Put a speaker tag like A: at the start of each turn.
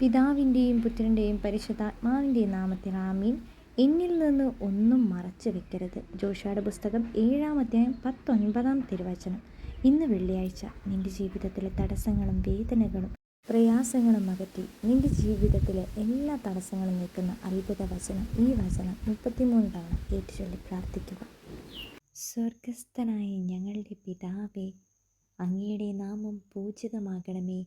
A: പിതാവിന്റെയും പുത്രന്റെയും പരിശുദ്ധാത്മാവിന്റെയും നാമത്തിൽ ആമീൻ. എന്നിൽ നിന്ന് ഒന്നും മറച്ചു വെക്കരുത്. ജോഷയുടെ പുസ്തകം ഏഴാമത്തെയും പത്തൊൻപതാം തിരുവചനം. ഇന്ന് വെള്ളിയാഴ്ച. നിന്റെ ജീവിതത്തിലെ തടസ്സങ്ങളും വേദനകളും പ്രയാസങ്ങളും അകറ്റി നിന്റെ ജീവിതത്തിലെ എല്ലാ തടസ്സങ്ങളും നീക്കുന്ന അത്ഭുത വചനം ഈ വചനം മുപ്പത്തിമൂന്ന് തവണ ഏറ്റുചൊല്ലി പ്രാർത്ഥിക്കുക. സ്വർഗസ്ഥനായ ഞങ്ങളുടെ പിതാവേ അങ്ങയുടെ നാമം പൂജിതമാകണമേ.